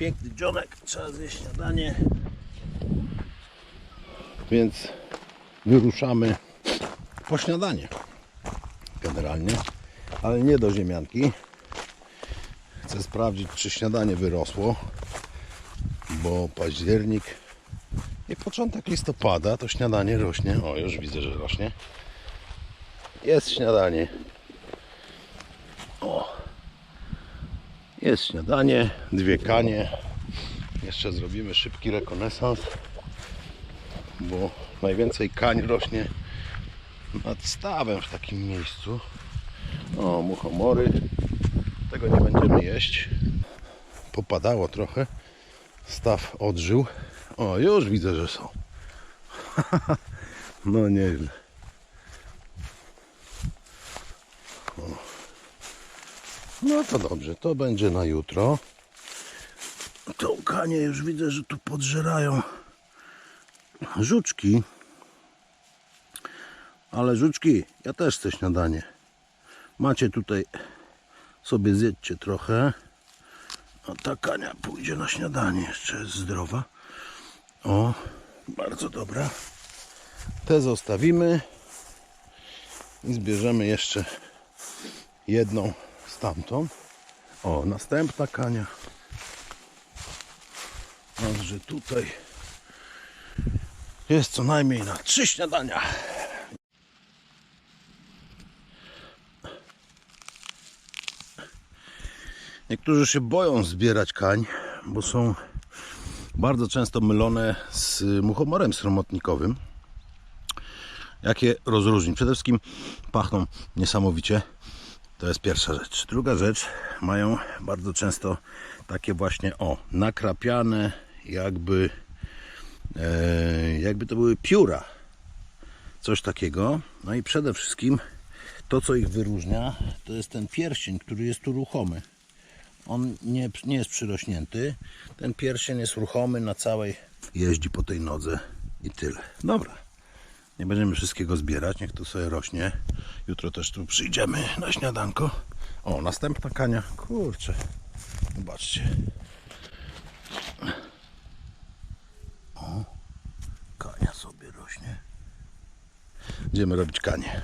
piękny dzionek, trzeba zjeść śniadanie. Więc wyruszamy po śniadanie. Generalnie, ale nie do ziemianki. Chcę sprawdzić, czy śniadanie wyrosło, bo październik i początek listopada to śniadanie rośnie. O, już widzę, że rośnie. Jest śniadanie. Jest śniadanie, dwie kanie. Jeszcze zrobimy szybki rekonesans, bo najwięcej kań rośnie nad stawem w takim miejscu. O, muchomory. Tego nie będziemy jeść. Popadało trochę. Staw odżył. O, już widzę, że są. no nieźle. No to dobrze, to będzie na jutro. To kanie już widzę, że tu podżerają żuczki. Ale żuczki, ja też chcę śniadanie. Macie tutaj, sobie zjedźcie trochę. A ta kania pójdzie na śniadanie, jeszcze jest zdrowa. O, bardzo dobra. Te zostawimy i zbierzemy jeszcze jedną stamtąd. O, następna kania. Także tutaj jest co najmniej na trzy śniadania. Niektórzy się boją zbierać kań, bo są bardzo często mylone z muchomorem sromotnikowym. Jakie rozróżnić? Przede wszystkim pachną niesamowicie. To jest pierwsza rzecz. Druga rzecz, mają bardzo często takie właśnie, o, nakrapiane, jakby, e, jakby to były pióra. Coś takiego. No i przede wszystkim to, co ich wyróżnia, to jest ten pierścień, który jest tu ruchomy. On nie, nie jest przyrośnięty. Ten pierścień jest ruchomy na całej, jeździ po tej nodze i tyle. Dobra. Nie będziemy wszystkiego zbierać, niech to sobie rośnie. Jutro też tu przyjdziemy na śniadanko. O, następna kania. Kurczę. Zobaczcie. O, kania sobie rośnie. Idziemy robić kanie.